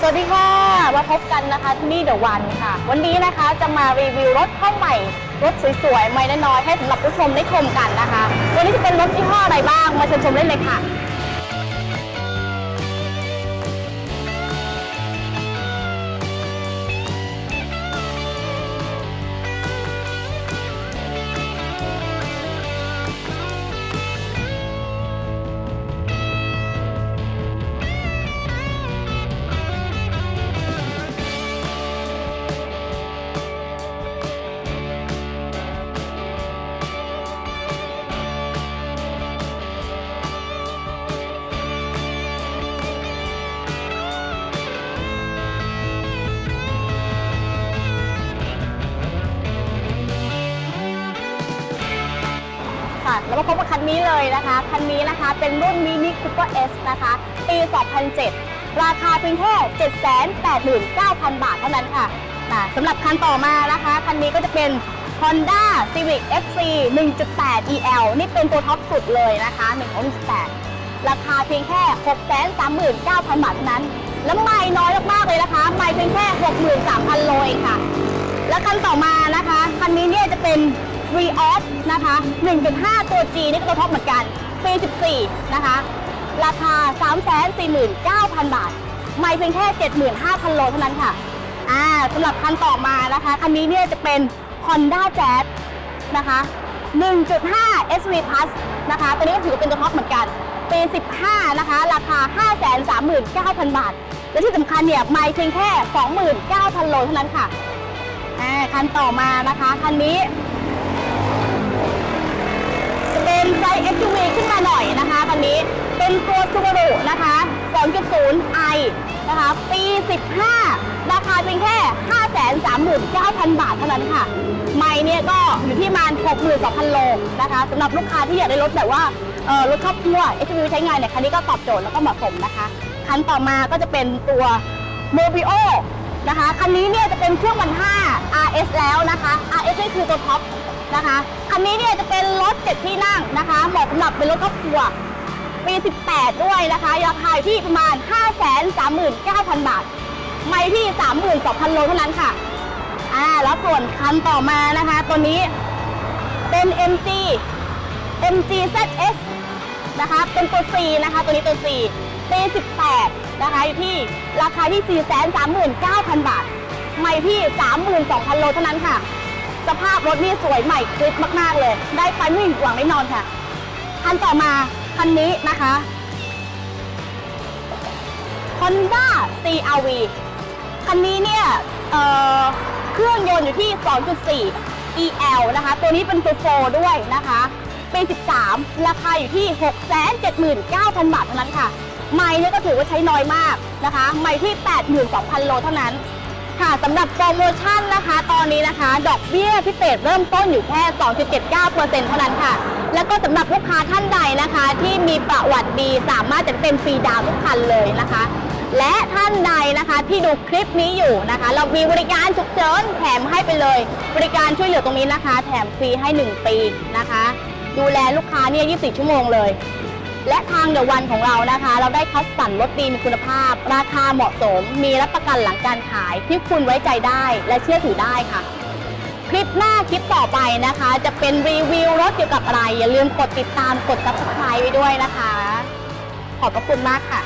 สวัสดีค่ะ มาพบกันนะคะที่นี่เดอะวันค่ะ วันนี้นะคะจะมารีวิวรถเข้าใหม่ รถสวยๆ ไม่น้อยๆให้สำหรับผู้ชมได้ชมกันนะคะ วันนี้จะเป็นรถยี่ห้ออะไรบ้าง มาชมชมได้เลยค่ะ แล้วมาพบกับคันนี้เลยนะคะ คันนี้นะคะเป็นรุ่นมินิคูเปอร์เอสนะคะ ปี 2007 ราคาเพียงแค่ 789,000 บาทเท่านั้นค่ะสำหรับคันต่อมานะคะ คันนี้ก็จะเป็น Honda Civic FC 1.8 EL นี่เป็นตัวท็อปสุดเลยนะคะ1.8 ราคาเพียงแค่ 639,000 บาทเท่านั้น แล้วไม่น้อยมากๆเลยนะคะ ไม่เพียงแค่ 63,000 โลเองค่ะ และคันต่อมานะคะ คันนี้เนี่ยจะเป็น v ีออสนะคะ 1.5 ตัว G นี่ก็ตัวท็อปเหมือนกัน ปี 14 นะคะ ราคา 349,000 บาท ไม่เพียงแค่ 75,000 โลเท่านั้นค่ะ อ่าสำหรับคันต่อมานะคะ คันนี้เนี่ยจะเป็น Honda Jazz นะคะ 1.5 SV Plus นะคะ ตัวนี้ก็ถือเป็นตัวท็อปเหมือนกัน ปี 15 นะคะ ราคา 539,000 บาท และที่สำคัญเนี่ย ไม่เพียงแค่ 29,000 โลเท่านั้นค่ะ อ่า คันต่อมานะคะ คันนี้ เป็นตัว Subaru นะคะ 2.0i นะคะ ปี 15 ราคาเพียงแค่ 539,000 บาทเท่านั้นค่ะ ไม่เนี่ยก็อยู่ที่มาณ62,000 โลนะคะสำหรับลูกค้าที่อยากได้รถแบบว่า เออรถครอบครัว SUV ใช้งานเนี่ย คันนี้ก็ตอบโจทย์แล้วก็เหมาะสมนะคะ คันต่อมาก็จะเป็นตัว m o b i o นะคะ คันนี้เนี่ยจะเป็นเครื่องมัน5 RS แล้วนะคะ RS นี่คือตัวท็อปนะคะ คันนี้เนี่ยจะเป็นรถ7ที่นั่งนะคะ เหมาะสำหรับเป็นรถครอบครัว ปี 18 ด้วยนะคะราคาที่ประมาณ 539,000 บาท ไม่ที่ 32,000 โลเท่านั้นค่ะ อ่า แล้วส่วนคันต่อมานะคะ ตัวนี้เป็น MG MG ZS นะคะ เป็นตัว C นะคะ ตัวนี้ตัว C ปี 18 นะคะอยู่ที่ราคาที่ 439,000 บาท ไม่ที่ 32,000 โลเท่านั้นค่ะ สภาพรถนี่สวยใหม่คลิปมาก ๆ เลย ได้ไปไม่หวังแน่นอนค่ะ คันต่อมา คันนี้นะคะ Honda CRV คันนี้เนี่ยเเครื่องยนต์อยู่ที่ 2.4 EL นะคะ ตัวนี้เป็นตัวโฟด้วยนะคะปี13 ราคาอยู่ที่ 679,000 บาทเท่านั้นค่ะ ไม่เนี่ยก็ถือว่าใช้น้อยมากนะคะ ไม่ที่ 82,000 โลเท่านั้น ค่ะสำหรับโปรโมชั่นนะคะ ตอนนี้นะคะ ดอกเบี้ยพิเศษเริ่มต้นอยู่แค่ 2.79%เท่านั้นค่ะ แล้วก็สำหรับลูกค้าท่านใดนะคะ ที่มีประวัติดีสามารถจะเป็นฟรีดาวทุกคันเลยนะคะ และท่านใดนะคะที่ดูคลิปนี้อยู่นะคะ เรามีบริการฉุกเฉินแถมให้ไปเลย บริการช่วยเหลือตรงนี้นะคะ แถมฟรีให้ 1 ปีนะคะ ดูแลลูกค้าเนี่ย 24 ชั่วโมงเลย และทางเดอะวันของเรานะคะ เราได้คัดสรรรถดีมีคุณภาพ ราคาเหมาะสม มีรับประกันหลังการขายที่คุณไว้ใจได้และเชื่อถือได้ค่ะ คลิปหน้าคลิปต่อไปนะคะ จะเป็นรีวิวรถเกี่ยวกับอะไร อย่าลืมกดติดตามกด subscribe ไว้ด้วยนะคะ ขอบพระคุณมากค่ะ